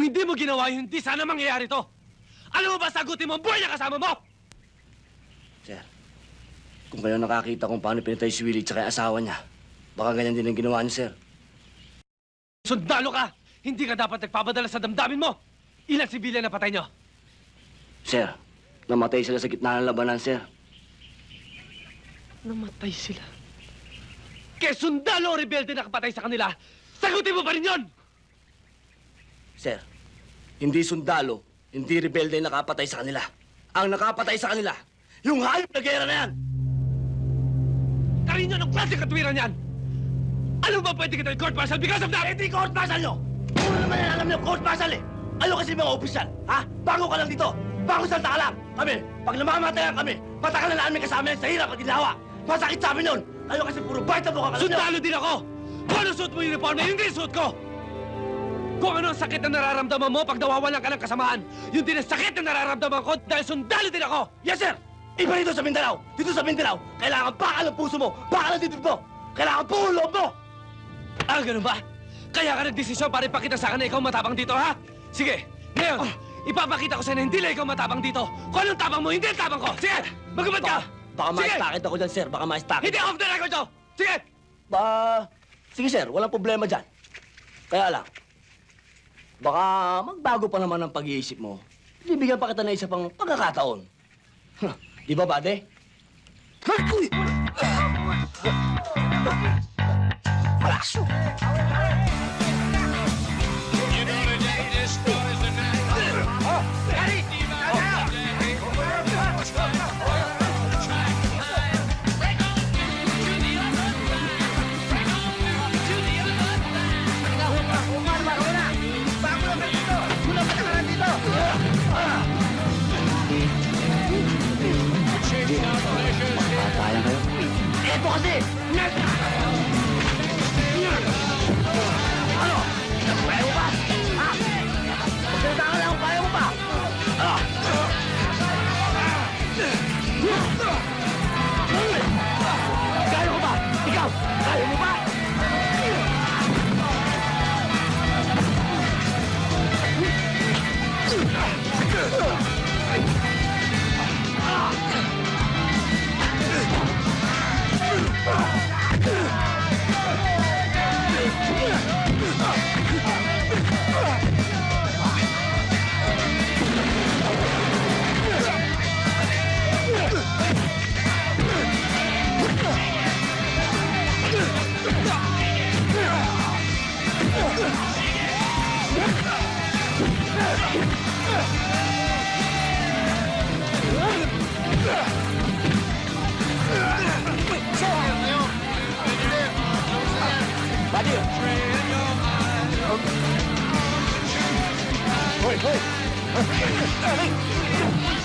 Kung hindi mo ginawa yun, hindi sana mangyayari to. Alam mo ba, sagutin mo ang buhay na kasama mo! Sir, kung kayo nakakita kung paano pinatay si Willie tsaka yung asawa niya, baka ganyan din ang ginawa niyo, sir. Sundalo ka! Hindi ka dapat nagpapadala sa damdamin mo! Ilan sibilyan na patay nyo? Sir, namatay sila sa gitna ng labanan, sir. Namatay sila. Kaya sundalo o rebelde na kapatay sa kanila, sagutin mo pa rin yun! Sir, hindi sundalo, hindi rebelde ang nakapatay sa kanila. Ang nakapatay sa kanila, yung hayop na gera na yan! Karin yun ang klase katwiran yan! Ano ba pwede kita court martial because of that? Eh, di court martial nyo! Puro naman yan alam nyo, court martial eh! Ano kasi mga opisyal, ha? Bago ka lang dito! Bago salta ka lang! Kami, pag namamatayan kami, matagal na namin kasama yan sa hirap at ginawa! Masakit sa amin yun! Ano kasi puro bite na mukha ka lang nyo! Sundalo din ako! Kung ano suot mo yung uniform na yun din suot ko! Kung ano ang sakit na nararamdaman mo pag nawawalan ka ng kasamaan, yun din ang sakit na nararamdaman ko dahil sundalo din ako! Yes, sir! Iba dito sa Mindanao! Dito sa Mindanao, kailangan bakal ang puso mo! Bakal ang dibdib mo! Kailangan buo ang loob mo! Ah, ganun ba? Kaya ka nagdesisyon para ipakita sa akin na ikaw matapang dito, ha? Sige, ngayon, ipapakita ko sa'yo na hindi lang ikaw matapang dito. Kung anong tapang mo, hindi ang tapang ko. Sige, magubad ka! Baka Sige! ma-stakit ako dyan, sir. Baka ma-stakit. Hindi off the record to! Sige! Ba... Sige, sir. Walang problema dyan. Kaya lang, baka magbago pa naman ang pag-iisip mo. Bibigyan pa kita na isa pang pagkakataon. Huh, Di ba? Uy! Alas! 老子，灭了！来，加油吧！我跟上你了，加油吧！加油吧！你干！加油吧！Kasi! Ano? Kaya mo ba?